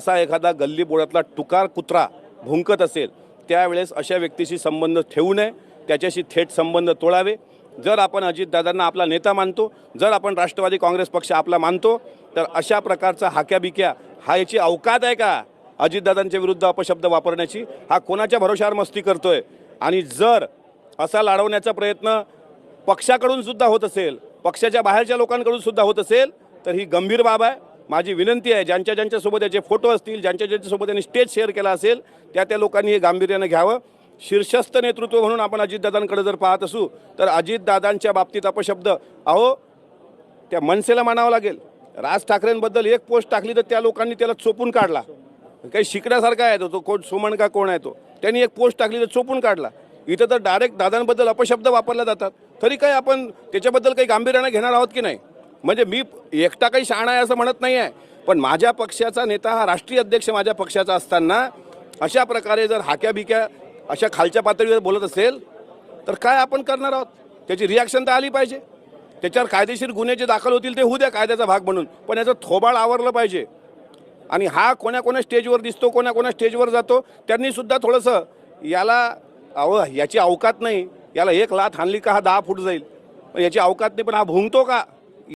असा एखादा गल्ली बोळातला टुकार कुत्रा भुंकत असेल त्यावेळेस अशा व्यक्तीशी संबंध ठेवू नये त्याच्याशी थेट संबंध तोडावे जर आपण अजितदादांना आपला नेता मानतो जर आपण राष्ट्रवादी काँग्रेस पक्ष आपला मानतो तर अशा प्रकारचा हाक्याबिक्या हा याची अवकात आहे का? अजितदादांच्या विरुद्ध अपशब्द वापरण्याची हा कोणाच्या भरोशावर मस्ती करतोय? आणि जर असा लाडवण्याचा प्रयत्न पक्षाकडून सुद्धा होत असेल पक्षाच्या बाहेरच्या लोकांकडून सुद्धा होत असेल तर ही गंभीर बाब आहे. माझी विनंती आहे ज्यांच्या ज्यांच्यासोबत याचे फोटो असतील ज्यांच्या ज्यांच्यासोबत त्यांनी स्टेज शेअर केला असेल त्या त्या लोकांनी हे गांभीर्यानं घ्यावं. शीर्षस्थ नेतृत्व म्हणून आपण अजितदादांकडे जर पाहत असू तर अजितदादांच्या बाबतीत अपशब्द अहो त्या मनसेला मानावं लागेल. राज ठाकरेंबद्दल एक पोस्ट टाकली तर त्या लोकांनी त्याला चोपून काढला. काही शिकण्यासारखा आहे तो तो कोण सुमन का कोण आहे तो? त्यांनी एक पोस्ट टाकली तर चोपून काढला. इथं तर डायरेक्ट दादांबद्दल अपशब्द वापरला जातात. तरी काय आपण त्याच्याबद्दल काही गांभीर्यानं घेणार आहोत की नाही? म्हणजे मी एकटा काही शहाणा आहे असं म्हणत नाही आहे पण माझ्या पक्षाचा नेता हा राष्ट्रीय अध्यक्ष माझ्या पक्षाचा असताना अशा प्रकारे जर हाक्या बिक्या अशा खालच्या पातळीवर बोलत असेल तर काय आपण करणार आहोत? त्याची रिॲक्शन तर आली पाहिजे. त्याच्यावर कायदेशीर गुन्हे जे दाखल होतील ते होऊ द्या कायद्याचा भाग म्हणून. पण याचं थोबाळ आवरलं पाहिजे. आणि हा कोण्या कोण्या स्टेजवर दिसतो कोण्या कोण्या स्टेजवर जातो त्यांनीसुद्धा थोडंसं याला अहो याची अवकात नाही. याला एक लाथ हाणली का हा दहा फूट जाईल. पण याची अवकात नाही पण हा भुंगतो का?